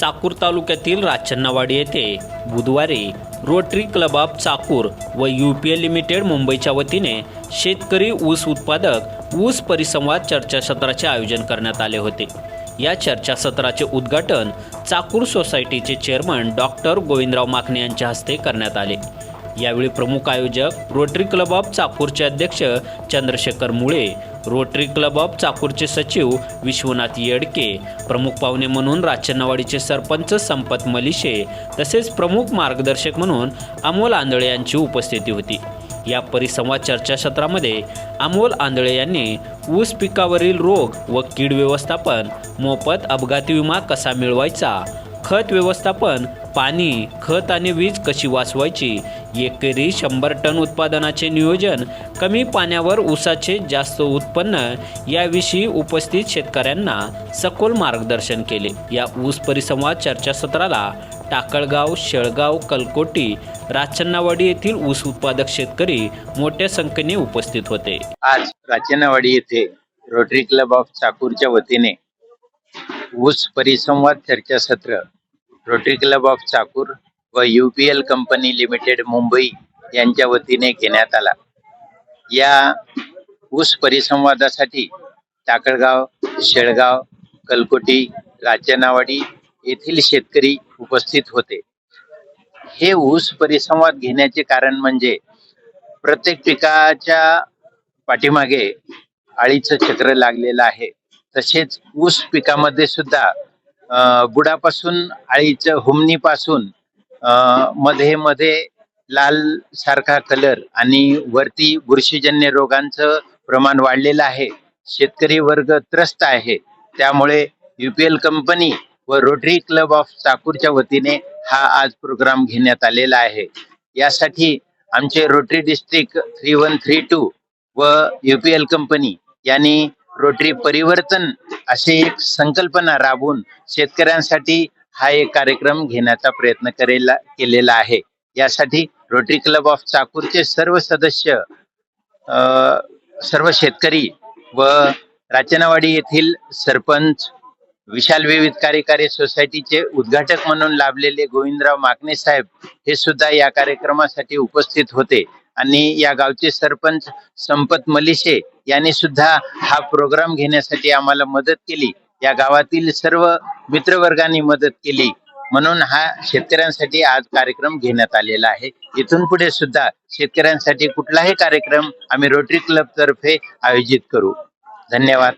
चाकूर तालुक्यातील राचन्नावाडी येथे बुधवारी रोटरी क्लब ऑफ चाकूर व यू पी एल लिमिटेड मुंबईच्या वतीने शेतकरी ऊस उत्पादक ऊस परिसंवाद चर्चासत्राचे आयोजन करण्यात आले होते. या चर्चासत्राचे उद्घाटन चाकूर सोसायटीचे चेअरमन डॉक्टर गोविंदराव माखणे यांच्या हस्ते करण्यात आले. यावेळी प्रमुख आयोजक रोटरी क्लब ऑफ चाकूरचे अध्यक्ष चंद्रशेखर मुळे रोटरी क्लब ऑफ चाकूरचे सचिव विश्वनाथ येडके प्रमुख पाहुणे म्हणून राचन्नावाडीचे सरपंच संपत मलिशे तसेच प्रमुख मार्गदर्शक म्हणून अमोल आंधळे यांची उपस्थिती होती. या परिसंवाद चर्चासत्रामध्ये अमोल आंधळे यांनी ऊस पिकावरील रोग व कीड व्यवस्थापन मोफत अपघाती विमा कसा मिळवायचा खत व्यवस्थापन पाणी खत आणि वीज कशी वाचवायची? एकरी शंभर टन उत्पादनाचे नियोजन कमी पाण्यावर ऊसाचे जास्त उत्पन्न याविषयी उपस्थित शेतकऱ्यांना सखोल मार्गदर्शन केले. या ऊस परिसंवाद चर्चासत्राला टाकळगाव शेळगाव कलकोटी राचन्नावाडी येथील ऊस उत्पादक शेतकरी मोठ्या संख्येने उपस्थित होते. आज राचनावाडी येथे रोटरी क्लब ऑफ चाकूरच्या वतीने ऊस परिसंवाद चर्चासत्र रोटरी क्लब ऑफ चाकूर व यूपीएल कंपनी लिमिटेड मुंबई यांच्या वतीने घेण्यात आला. या ऊस परिसंवादासाठी टाकळगाव शेळगाव कलकोटी राचनावाडी येथील शेतकरी उपस्थित होते. हे ऊस परिसंवाद घेण्याचे कारण म्हणजे प्रत्येक पिकाच्या पाठीमागे आळीचं चक्र लागलेलं आहे. तसेच ऊस पिकामध्ये सुद्धा गुडापासून बुडापासून आळीचं हुमणीपासून मध्ये मध्ये लाल सारखा कलर आणि वरती बुरशीजन्य रोगांचं प्रमाण वाढलेलं आहे. शेतकरी वर्ग त्रस्त आहे. त्यामुळे युपीएल कंपनी व रोटरी क्लब ऑफ चाकूरच्या वतीने हा आज प्रोग्राम घेण्यात आलेला आहे. यासाठी आमचे Rotary district three one three two व युपीएल कंपनी यांनी रोटरी परिवर्तन अशी एक संकल्पना राबवून शेतकऱ्यांसाठी हा एक कार्यक्रम घेण्याचा प्रयत्न करेला केलेला आहे. यासाठी रोटरी क्लब ऑफ चाकूरचे सर्व सदस्य सर्व शेतकरी व राचनावाडी येथील सरपंच विशाल विविध कार्यकारी सोसायटीचे उद्घाटक म्हणून लाभलेले गोविंदराव माकणे साहेब हे सुद्धा या कार्यक्रमासाठी उपस्थित होते. आणि या गावचे सरपंच संपत मलिशे यांनी सुद्धा हा प्रोग्राम घेण्यासाठी आम्हाला मदत केली. या गावातील सर्व मित्रवर्गांनी मदत केली. म्हणून हा शेतकऱ्यांसाठी आज कार्यक्रम घेण्यात आलेला आहे. इथून पुढे सुद्धा शेतकऱ्यांसाठी कुठलाही कार्यक्रम आम्ही रोटरी क्लब तर्फे आयोजित करू. धन्यवाद.